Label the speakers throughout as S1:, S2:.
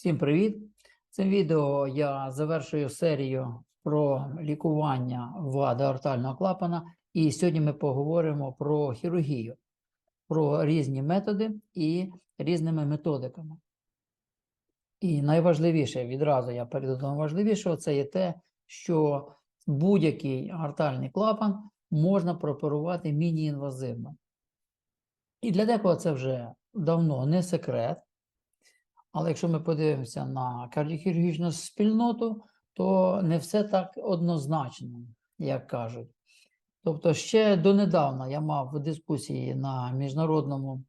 S1: Всім привіт! Цим відео я завершую серію про лікування вади аортального клапана. І сьогодні ми поговоримо про хірургію, про різні методи і різними методиками. І найважливіше, відразу я перейду до найважливішого, це є те, що будь-який аортальний клапан можна прооперувати міні-інвазивно. І для декого це вже давно не секрет. Але якщо ми подивимося на кардіохірургічну спільноту, то не все так однозначно, як кажуть. Тобто, ще донедавна я мав дискусії на міжнародному,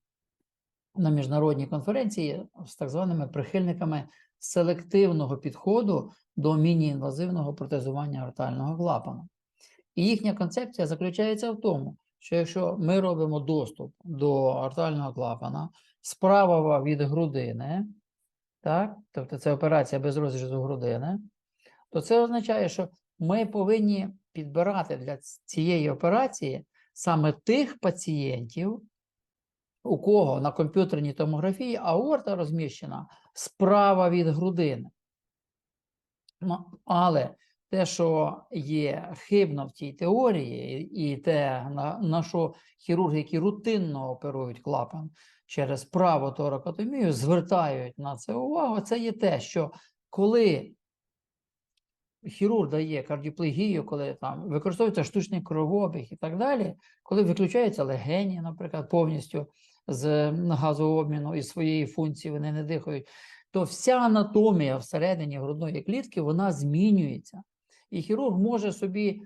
S1: на міжнародній конференції з так званими прихильниками селективного підходу до міні-інвазивного протезування аортального клапана. І їхня концепція заключається в тому, що якщо ми робимо доступ до аортального клапана справа від грудини, так, тобто це операція без розрізу грудини, то це означає, що ми повинні підбирати для цієї операції саме тих пацієнтів, у кого на комп'ютерній томографії аорта розміщена справа від грудини. Але те, що є хибно в цій теорії, і те, на, на що хірурги, які рутинно оперують клапан через праву торакотомію, звертають на це увагу, це є те, що коли хірург дає кардіоплегію, коли там використовується штучний кровообіг і так далі, коли виключаються легені, наприклад, повністю з газообміну і своєї функції вони не дихають, то вся анатомія всередині грудної клітки вона змінюється. І хірург може собі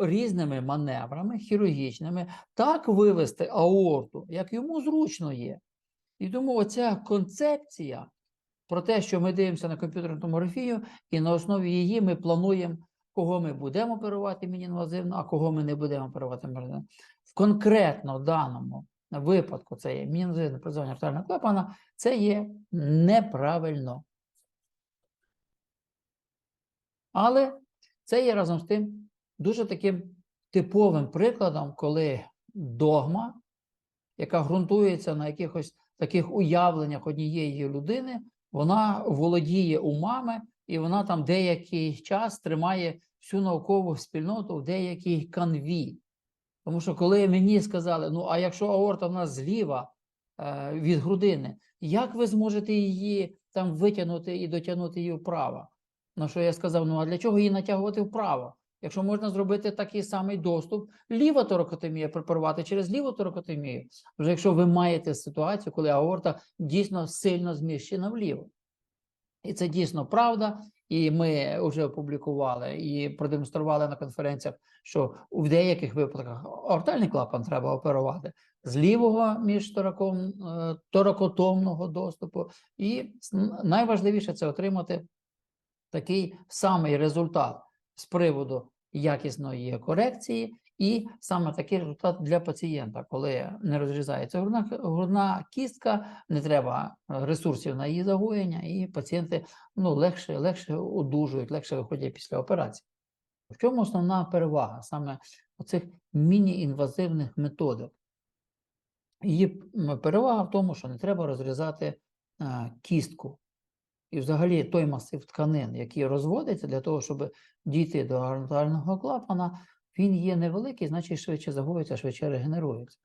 S1: різними маневрами хірургічними так вивести аорту, як йому зручно є. І тому оця концепція про те, що ми дивимося на комп'ютерну томографію, і на основі її ми плануємо, кого ми будемо оперувати мінінвазивно, а кого ми не будемо оперувати мінінвазивно. В конкретно даному випадку це є мінінвазивне призовання артеріального клапана, це є неправильно. Але це є разом з тим дуже таким типовим прикладом, коли догма, яка ґрунтується на якихось таких уявленнях однієї людини, вона володіє умами, і вона там деякий час тримає всю наукову спільноту в деякій канві. Тому що коли мені сказали, ну а якщо аорта в нас зліва е, від грудини, як ви зможете її там витягнути і дотягнути її вправо? На що я сказав: ну а для чого її натягувати вправо? Якщо можна зробити такий самий доступ, ліва торакотомія препарувати через ліву торакотомію, вже якщо ви маєте ситуацію, коли аорта дійсно сильно зміщена вліво. І це дійсно правда. І ми вже опублікували і продемонстрували на конференціях, що в деяких випадках аортальний клапан треба оперувати з лівого між тораком, е, торакотомного доступу. І найважливіше це отримати такий самий результат з приводу якісної корекції, і саме такий результат для пацієнта, коли не розрізається грудна, грудна кістка, не треба ресурсів на її загоєння, і пацієнти ну, легше легше одужують, легше виходять після операції. В чому основна перевага саме оцих міні-інвазивних методик? Її перевага в тому, що не треба розрізати кістку. І взагалі той масив тканин, який розводиться для того, щоб дійти до аортального клапана, він є невеликий, значить швидше загоюється, швидше регенерується.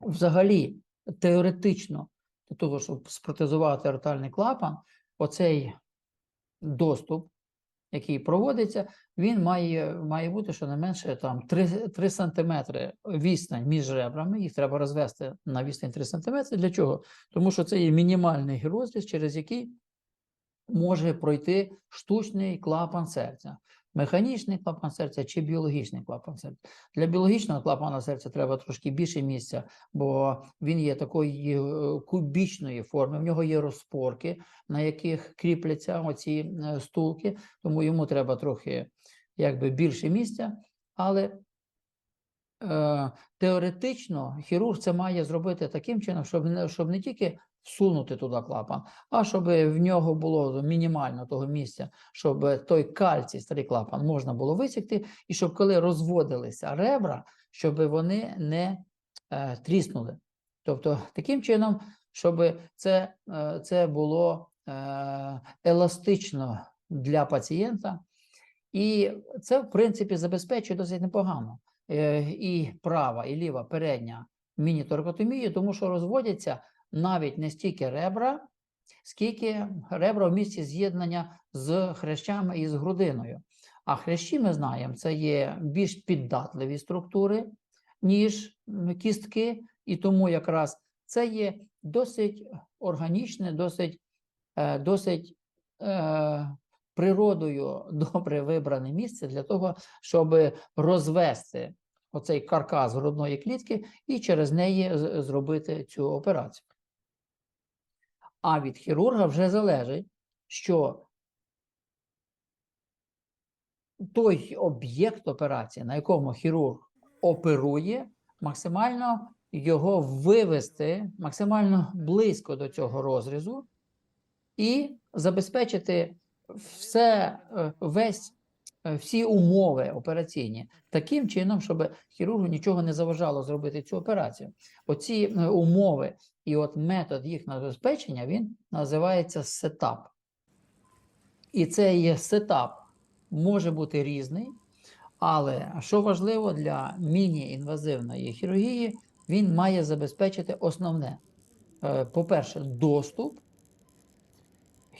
S1: Взагалі, теоретично, для того, щоб спротезувати аортальний клапан, оцей доступ, який проводиться, він має має бути щонайменше там 3 3 см відстань між ребрами, їх треба розвести на відстань 3 см. Для чого? Тому що це є мінімальний розріз, через який може пройти штучний клапан серця, механічний клапан серця чи біологічний клапан серця. Для біологічного клапана серця треба трошки більше місця, бо він є такої е, кубічної форми, в нього є розпорки, на яких кріпляться оці е, стулки, тому йому треба трохи якби більше місця. Але е, теоретично хірург це має зробити таким чином, щоб не, щоб не тільки всунути туди клапан, а щоб в нього було мінімально того місця, щоб той кальцій, старий клапан, можна було висікти, і щоб коли розводилися ребра, щоб вони не е, тріснули. Тобто, таким чином, щоб це, е, це було е, еластично для пацієнта, і це, в принципі, забезпечує досить непогано е, і права, і ліва передня міні-торкотомії, тому що розводяться навіть не стільки ребра, скільки ребра в місці з'єднання з хрящами і з грудиною. А хрящі, ми знаємо, це є більш піддатливі структури, ніж кістки, і тому якраз це є досить органічне, досить, е, досить е, природою добре вибране місце для того, щоб розвести оцей каркас грудної клітки і через неї зробити цю операцію. А від хірурга вже залежить, що той об'єкт операції, на якому хірург оперує, максимально його вивести максимально близько до цього розрізу і забезпечити все, е, весь, всі умови операційні таким чином, щоб хірургу нічого не заважало зробити цю операцію. Оці е, умови і от метод їх забезпечення він називається сетап. І цей сетап може бути різний, але що важливо для міні-інвазивної хірургії, він має забезпечити основне: Е, по-перше, доступ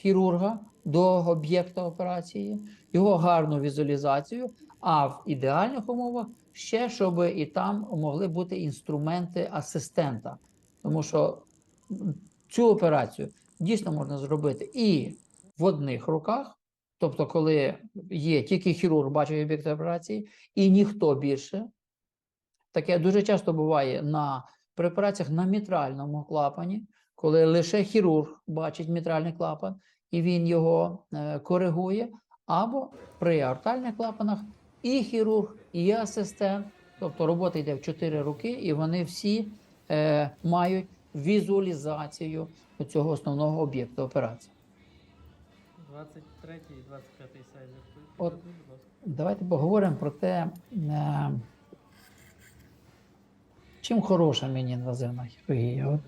S1: хірурга до об'єкта операції, його гарну візуалізацію, а в ідеальних умовах ще, щоб і там могли бути інструменти асистента. Тому що цю операцію дійсно можна зробити і в одних руках, тобто, коли є тільки хірург бачить об'єкт операції, і ніхто більше. Таке дуже часто буває на при операціях на мітральному клапані, коли лише хірург бачить мітральний клапан і він його е, коригує, або при аортальних клапанах і хірург, і асистент, тобто робота йде в чотири руки, і вони всі е, мають візуалізацію цього основного об'єкту операції.
S2: 23 і 25 сайзер.
S1: От. Давайте поговоримо про те, е, чим хороша міні-інвазивна хірургія. От,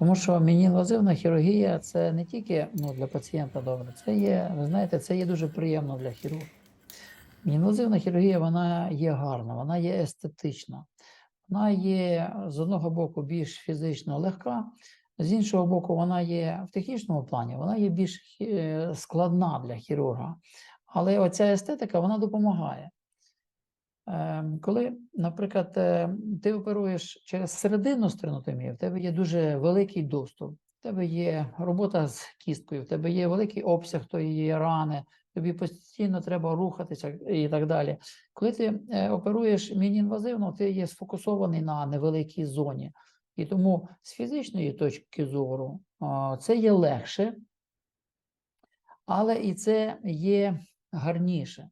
S1: тому що міні-інвазивна хірургія це не тільки ну, для пацієнта добре, це є, ви знаєте, це є дуже приємно для хірурга. Міні-інвазивна хірургія вона є гарна, вона є естетична, вона є з одного боку більш фізично легка, з іншого боку, вона є в технічному плані, вона є більш е, складна для хірурга. Але оця естетика вона допомагає. Ем, Коли, наприклад, е, ти оперуєш через серединну стернотомію, в тебе є дуже великий доступ, в тебе є робота з кісткою, в тебе є великий обсяг тої рани, тобі постійно треба рухатися і так далі. Коли ти е, оперуєш міні-інвазивно, ти є сфокусований на невеликій зоні. І тому з фізичної точки зору це є легше, але і це є гарніше.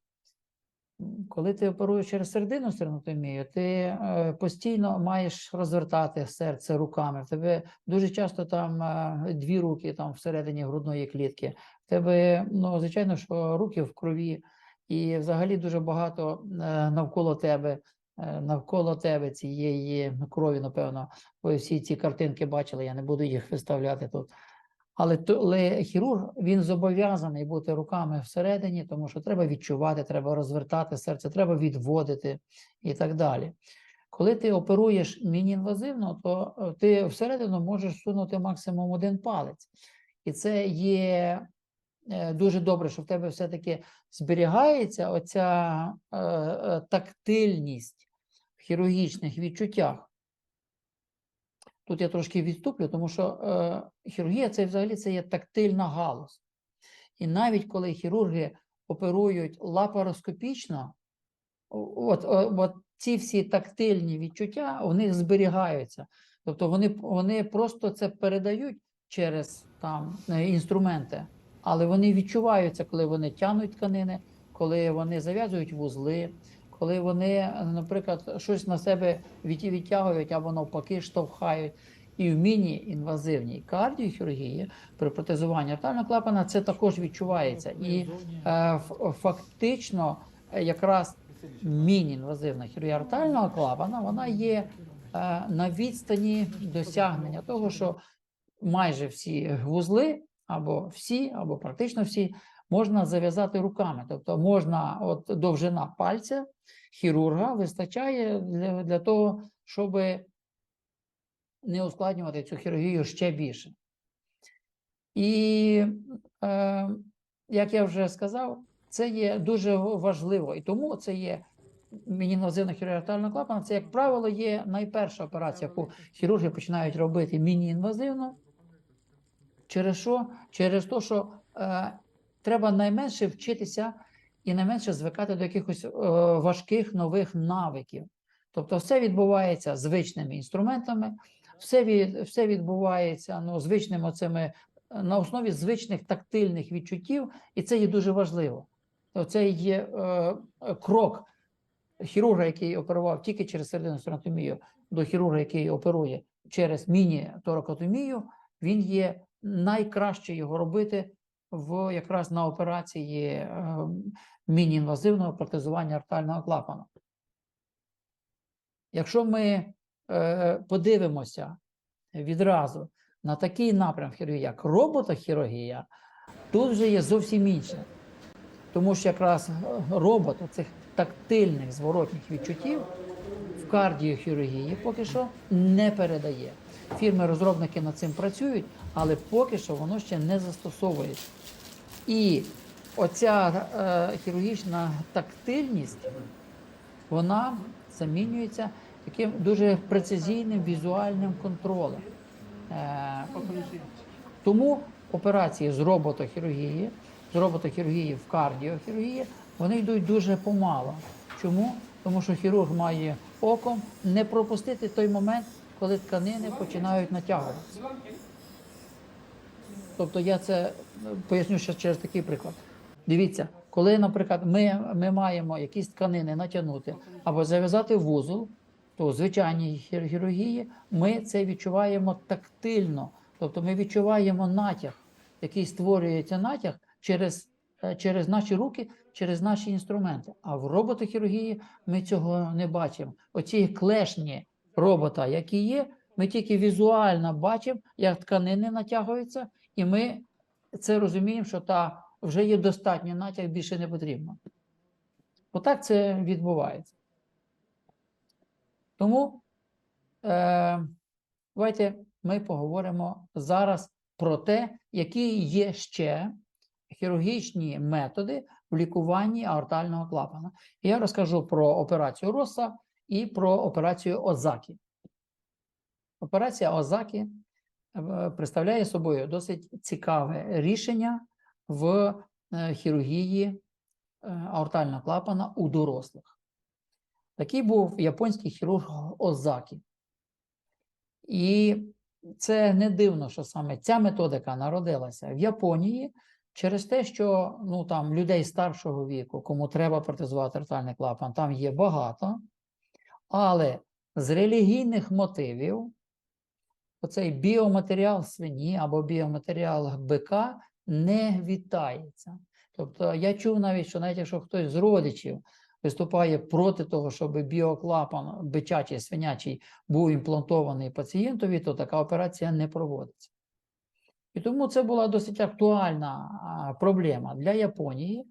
S1: Коли ти оперуєш через середину стернотомію, ти е, постійно маєш розвертати серце руками. В тебе дуже часто там е, дві руки там всередині грудної клітки. В тебе, ну, звичайно, що руки в крові, і взагалі дуже багато е, навколо тебе, навколо тебе цієї крові, напевно, ви всі ці картинки бачили, я не буду їх виставляти тут. Але, але хірург він зобов'язаний бути руками всередині, тому що треба відчувати, треба розвертати серце, треба відводити і так далі. Коли ти оперуєш міні-інвазивно, то е, ти всередину можеш сунути максимум один палець. І це є е, дуже добре, що в тебе все-таки зберігається оця е, тактильність в хірургічних відчуттях. Тут я трошки відступлю, тому що е, хірургія це взагалі це є тактильна галузь. І навіть коли хірурги оперують лапароскопічно, от, от ці всі тактильні відчуття у них зберігаються. Тобто вони, вони просто це передають через там е, інструменти, але вони відчуваються, коли вони тягнуть тканини, коли вони зав'язують вузли, коли вони, наприклад, щось на себе від- відтягують або навпаки штовхають. І в міні-інвазивній кардіохірургії при протезуванні артеріального клапана це також відчувається. І е, фактично, е, якраз міні-інвазивна хірургія артеріального клапана, вона є е, на відстані досягнення того, що майже всі вузли або всі, або практично всі, можна зав'язати руками. Тобто можна, от довжина пальця хірурга вистачає для, для того, щоб не ускладнювати цю хірургію ще більше. І, е, як я вже сказав, це є дуже важливо. І тому це є міні-інвазивна хірургія клапана. Це, як правило, є найперша операція, яку хірурги починають робити міні-інвазивно. Через що? Через те, що е, треба найменше вчитися і найменше звикати до якихось е, важких нових навиків. Тобто, все відбувається звичними інструментами, все, від, все відбувається ну, звичними оцими, е, на основі звичних тактильних відчуттів, і це є дуже важливо. Це є е, е, крок хірурга, який оперував тільки через серединну анатомію, до хірурга, який оперує через міні-торакотомію, він є найкраще його робити в якраз на операції е, міні-інвазивного протезування артального клапана. Якщо ми е, подивимося відразу на такий напрям хірургії, як роботохірургія, тут вже є зовсім інше. Тому що якраз е, робот цих тактильних зворотніх відчуттів в кардіохірургії поки що не передає. Фірми-розробники над цим працюють, але поки що воно ще не застосовується. І оця е, хірургічна тактильність, вона замінюється таким дуже прецизійним візуальним контролем. Е, тому операції з роботохірургії, з роботохірургії в кардіохірургії, вони йдуть дуже помало. Чому? Тому що хірург має оком не пропустити той момент, коли тканини починають натягуватися. Тобто я це е, поясню ще через такий приклад. Дивіться, коли, наприклад, ми, ми маємо якісь тканини натягнути або зав'язати вузол, то у звичайній хірургії ми це відчуваємо тактильно. Тобто ми відчуваємо натяг, який створюється натяг через, е, через наші руки, через наші інструменти. А в роботохірургії ми цього не бачимо. Оці клешні робота, які є, ми тільки візуально бачимо, як тканини натягуються, і ми це розуміємо, що та вже є достатньо натяг, більше не потрібно. Отак це відбувається. Тому е, давайте ми поговоримо зараз про те, які є ще хірургічні методи в лікуванні аортального клапана. Я розкажу про операцію Роса і про операцію Озакі. Операція Озакі представляє собою досить цікаве рішення в е, хірургії е, аортального клапана у дорослих. Такий був японський хірург Озакі. І це не дивно, що саме ця методика народилася в Японії через те, що ну, там, людей старшого віку, кому треба протезувати аортальний клапан, там є багато. Але з релігійних мотивів оцей біоматеріал свині або біоматеріал бика не вітається. Тобто я чув навіть, що навіть якщо хтось з родичів виступає проти того, щоб біоклапан бичачий, свинячий був імплантований пацієнтові, то така операція не проводиться. І тому це була досить актуальна проблема для Японії.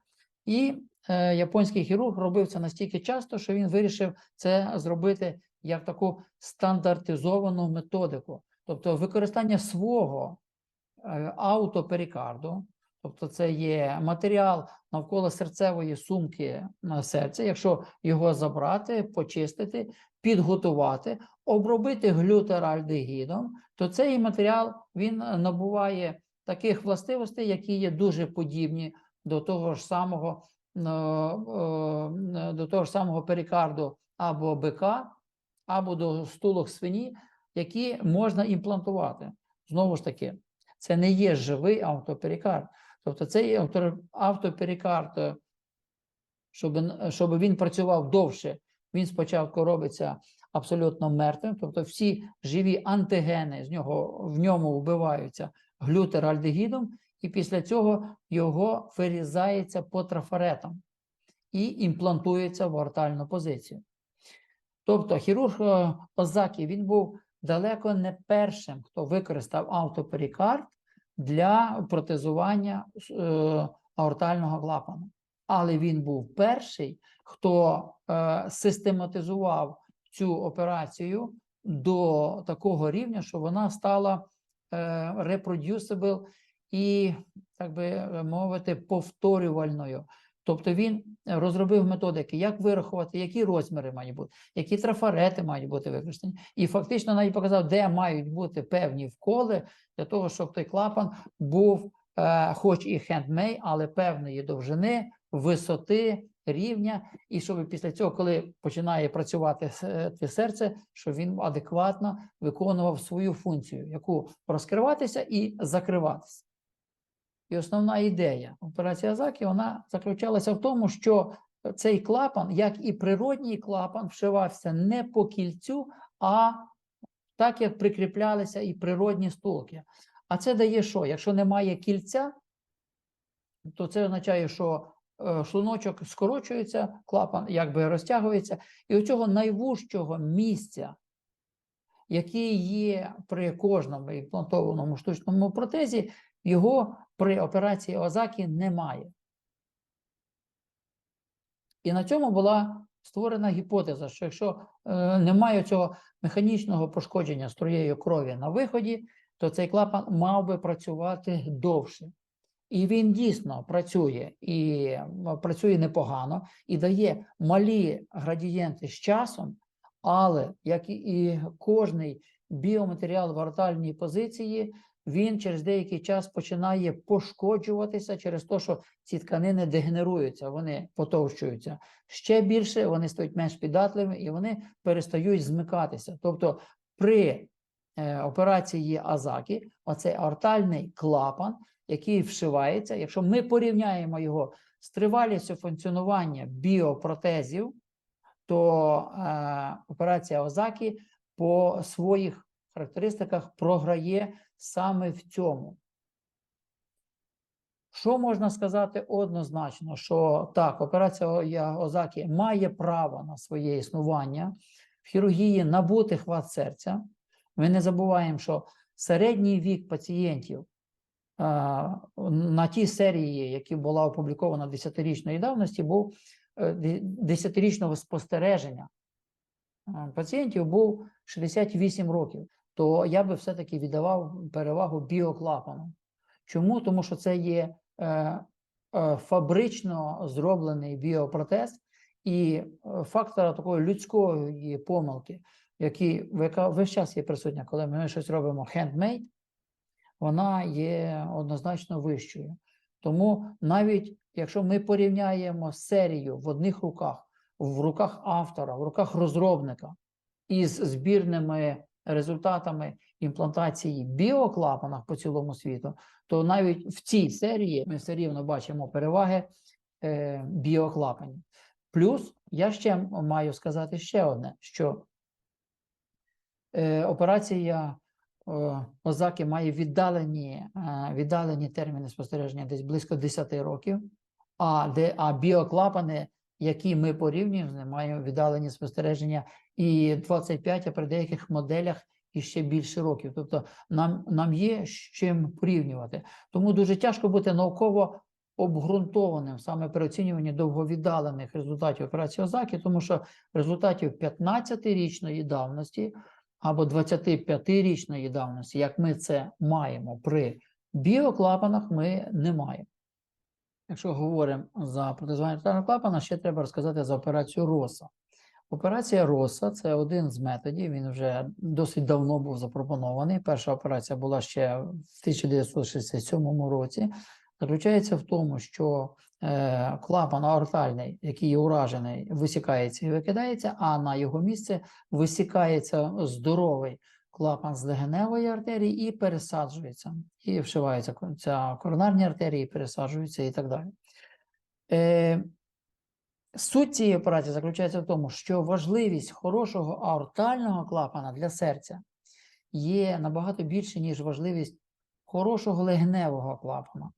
S1: І е, японський хірург робив це настільки часто, що він вирішив це зробити як таку стандартизовану методику. Тобто використання свого е, автоперикарду, тобто це є матеріал навколо серцевої сумки на серце, якщо його забрати, почистити, підготувати, обробити глютеральдегідом, то цей матеріал він набуває таких властивостей, які є дуже подібні до того ж самого, е, е, до того ж самого перикарду або бика, або до стулок свині, які можна імплантувати. Знову ж таки, це не є живий автоперикард. Тобто цей автоперикард, е, щоб, щоб він працював довше, він спочатку робиться абсолютно мертвим, тобто всі живі антигени з нього, в ньому вбиваються глютеральдегідом, і після цього його вирізається по трафаретам і імплантується в ортальну позицію. Тобто хірург е, Озакі він був далеко не першим, хто використав автоперикард для протезування е, аортального клапану. Але він був перший, хто е, систематизував цю операцію до такого рівня, що вона стала е, reproducible і, так би мовити, повторювальною. Тобто він розробив методики, як вирахувати, які розміри мають бути, які трафарети мають бути використані, і фактично навіть показав, де мають бути певні вколи для того, щоб той клапан був, е, хоч і хендмей, але певної довжини, висоти, рівня, і щоб після цього, коли починає працювати с- те серце, щоб він адекватно виконував свою функцію, яку розкриватися і закриватися. І основна ідея операції Азакі вона заключалася в тому, що цей клапан, як і природній клапан, вшивався не по кільцю, а так, як прикріплялися і природні стулки. А це дає що? Якщо немає кільця, то це означає, що е, шлуночок скорочується, клапан якби розтягується, і у цього найвужчого місця, який є при кожному імплантованому штучному протезі, його при операції Озакі немає. І на цьому була створена гіпотеза, що якщо е, немає цього механічного пошкодження струєю крові на виході, то цей клапан мав би працювати довше. І він дійсно працює і працює непогано, і дає малі градієнти з часом, але як і- і кожний біоматеріал в ортальній позиції, він через деякий час починає пошкоджуватися через те, що ці тканини дегенеруються, вони потовщуються ще більше, вони стають менш піддатливими і вони перестають змикатися. Тобто при е, операції Азакі, оцей аортальний клапан, який вшивається, якщо ми порівняємо його з тривалістю функціонування біопротезів, то е, операція Озакі по своїх характеристиках програє саме в цьому. Що можна сказати однозначно, що так, операція Озакі має право на своє існування в хірургії набути хват серця. Ми не забуваємо, що середній вік пацієнтів на тій серії, які була опублікована 10-річної давності, був е, 10-річного спостереження е, пацієнтів був 68 років, то я би все-таки віддавав перевагу біоклапану. Чому? Тому що це є е, е, фабрично зроблений біопротез, і е, фактора такої людської помилки, які, яка весь час є присутня, коли ми щось робимо handmade, вона є однозначно вищою. Тому навіть якщо ми порівняємо серію в одних руках, в руках автора, в руках розробника із збірними результатами імплантації біоклапанах по цілому світу, то навіть в цій серії ми все рівно бачимо переваги е, біоклапанів. Плюс я ще маю сказати ще одне: що е, операція е, Озаки має віддалені, віддалені терміни спостереження десь близько 10 років, а, де, а біоклапани, які ми порівнюємо, маємо віддалені спостереження і 25, а при деяких моделях і ще більше років. Тобто нам, нам є з чим порівнювати. Тому дуже тяжко бути науково обґрунтованим саме при оцінюванні довговіддалених результатів операції Озаки, тому що результатів 15-річної давності або 25-річної давності, як ми це маємо при біоклапанах, ми не маємо. Якщо говоримо за протезування клапана, ще треба розказати за операцію Роса. Операція Роса це один з методів. Він вже досить давно був запропонований. Перша операція була ще в 1967 році. Заключається в тому, що е, клапан аортальний, який є уражений, висікається і викидається, а на його місце висікається здоровий клапан з легеневої артерії і пересаджується. І вшиваються ко- коронарні артерії, пересаджуються і так далі. Е, Суть цієї операції заключається в тому, що важливість хорошого аортального клапана для серця є набагато більше, ніж важливість хорошого легеневого клапана.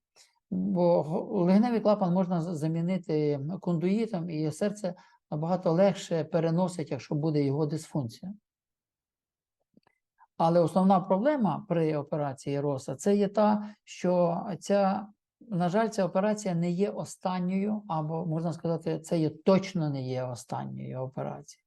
S1: Бо легеневий клапан можна замінити кондуїтом, і серце набагато легше переносить, якщо буде його дисфункція. Але основна проблема при операції РОСА це є та, що ця, на жаль, ця операція не є останньою, або можна сказати, це є точно не є останньою операцією.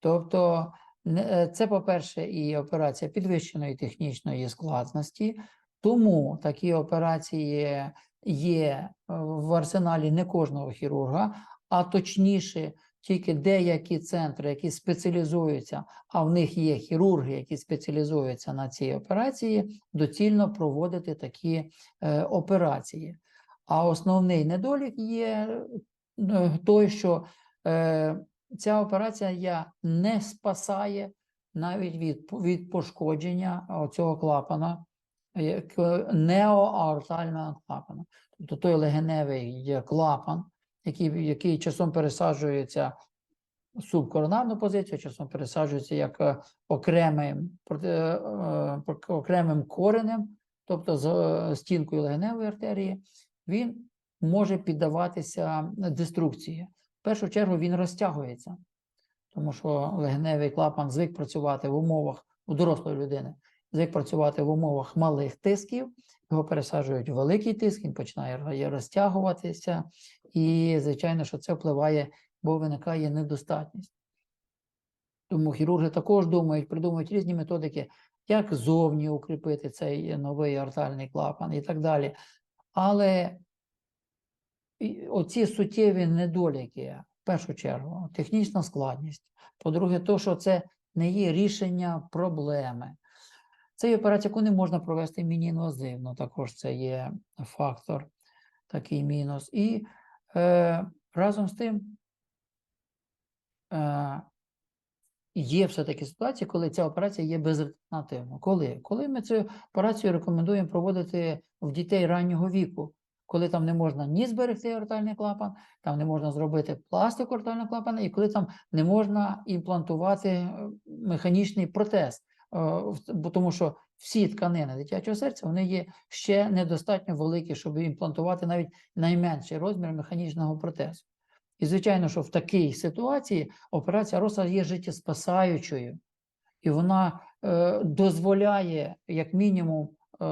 S1: Тобто, е, це, по-перше, і операція підвищеної технічної складності, тому такі операції є е, в арсеналі не кожного хірурга, а точніше, тільки деякі центри, які спеціалізуються, а в них є хірурги, які спеціалізуються на цій операції, доцільно проводити такі е, операції. А основний недолік є е, той, що е, ця операція не спасає навіть від, від пошкодження цього клапана, е, неоаортального клапана. Тобто той легеневий клапан, який, який часом пересаджується субкоронарну позицію, часом пересаджується як е, окремим, е, е, окремим коренем, тобто з стінкою легеневої артерії, він може піддаватися деструкції. В першу чергу він розтягується, тому що легеневий клапан звик працювати в умовах у дорослої людини, звик працювати в умовах малих тисків, його пересаджують в великий тиск, він починає розтягуватися, і, звичайно, що це впливає, бо виникає недостатність. Тому хірурги також думають, придумують різні методики, як зовні укріпити цей новий артальний клапан і так далі. Але оці суттєві недоліки, в першу чергу, технічна складність. По-друге, то, що це не є рішення проблеми. Це є операція, яку не можна провести міні-інвазивно, також це є фактор, такий мінус. І е, разом з тим е, є все-таки ситуації, коли ця операція є безальтернативною. Коли? Коли ми цю операцію рекомендуємо проводити в дітей раннього віку, коли там не можна ні зберегти ортальний клапан, там не можна зробити пластику ортального клапана, і коли там не можна імплантувати е, механічний протез. Е, Бо тому що всі тканини дитячого серця вони є ще недостатньо великі, щоб імплантувати навіть найменший розмір механічного протезу. І звичайно, що в такій ситуації операція РОСА є життєспасаючою, і вона е, дозволяє, як мінімум, е,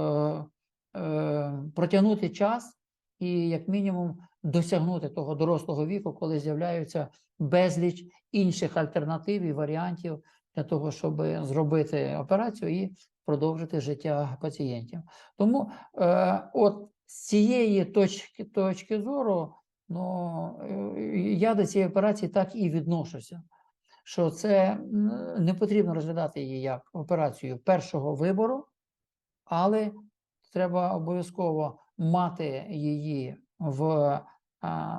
S1: е, протягнути час і, як мінімум, досягнути того дорослого віку, коли з'являються безліч інших альтернатив і варіантів для того, щоб зробити операцію і продовжити життя пацієнтів. Тому, е, от з цієї точки, точки зору, ну, е, я до цієї операції так і відношуся, що це не потрібно розглядати її як операцію першого вибору, але треба обов'язково мати її в,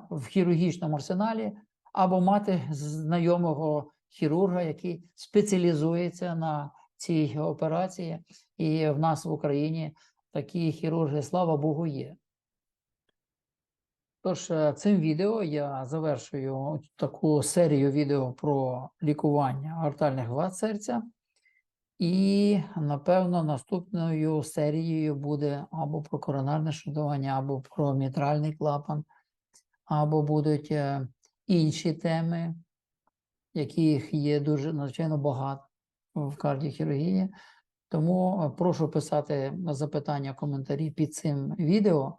S1: в хірургічному арсеналі або мати знайомого хірурга, який спеціалізується на цій операції. І в нас в Україні такі хірурги, слава Богу, є. Тож, е, цим відео я завершую таку серію відео про лікування аортальних вад серця. І, напевно, наступною серією буде або про коронарне шудування, або про мітральний клапан, або будуть е, інші теми, яких є дуже надзвичайно багато в кардіохірургії. Тому е, прошу писати запитання, коментарі під цим відео,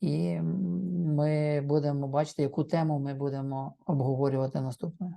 S1: і ми будемо бачити, яку тему ми будемо обговорювати наступною.